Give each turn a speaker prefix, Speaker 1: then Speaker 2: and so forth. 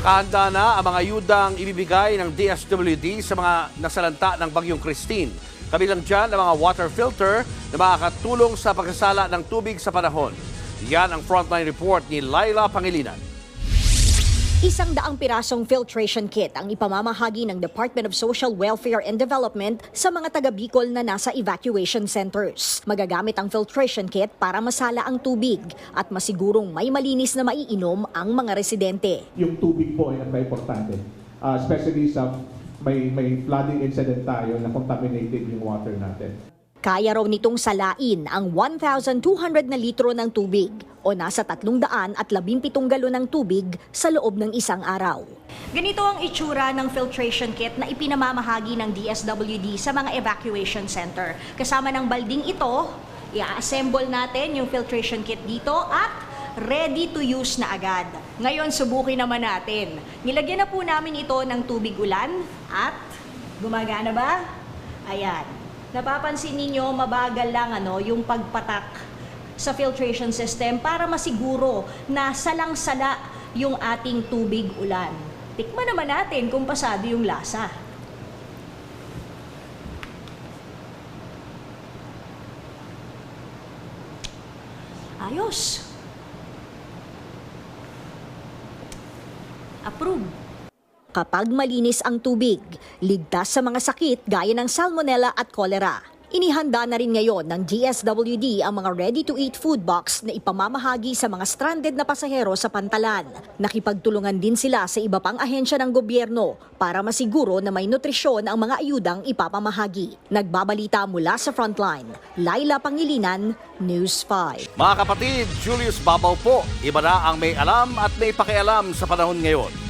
Speaker 1: Nakahanda na ang mga ayudang ibibigay ng DSWD sa mga nasalanta ng Bagyong Christine. Kabilang dyan ang mga water filter na makakatulong sa pagsasala ng tubig sa panahon. Yan ang frontline report ni Laila Pangilinan.
Speaker 2: Isang daang pirasong filtration kit ang ipamamahagi ng Department of Social Welfare and Development sa mga taga Bicol na nasa evacuation centers. Magagamit ang filtration kit para masala ang tubig at masigurong may malinis na maiinom ang mga residente.
Speaker 3: yung tubig po ay napaka-importante. Ah, especially sa may, may flooding incident tayo na contaminated yung water natin.
Speaker 2: Kaya raw nitong salain ang 1,200 na litro ng tubig o nasa 317 galon ng tubig sa loob ng isang araw. Ganito ang itsura ng filtration kit na ipinamamahagi ng DSWD sa mga evacuation center. Kasama ng balding ito, i-assemble natin yung filtration kit dito at ready to use na agad. Ngayon, subukin naman natin. Nilagyan na po namin ito ng tubig ulan at gumagana ba? Ayan. Napapansin ninyo, mabagal lang ano, yung pagpatak sa filtration system para masiguro na salang-sala yung ating tubig ulan. Tikman naman natin kung pasado yung lasa. Ayos. Approve. Kapag malinis ang tubig, ligtas sa mga sakit gaya ng salmonella at cholera. Inihanda na rin ngayon ng DSWD ang mga ready-to-eat food box na ipamamahagi sa mga stranded na pasahero sa pantalan. Nakipagtulungan din sila sa iba pang ahensya ng gobyerno para masiguro na may nutrisyon ang mga ayudang ipapamahagi. Nagbabalita mula sa Frontline, Laila Pangilinan, News 5.
Speaker 1: Mga kapatid, Julius Babaw po. Iba na ang may alam at may pakialam sa panahon ngayon.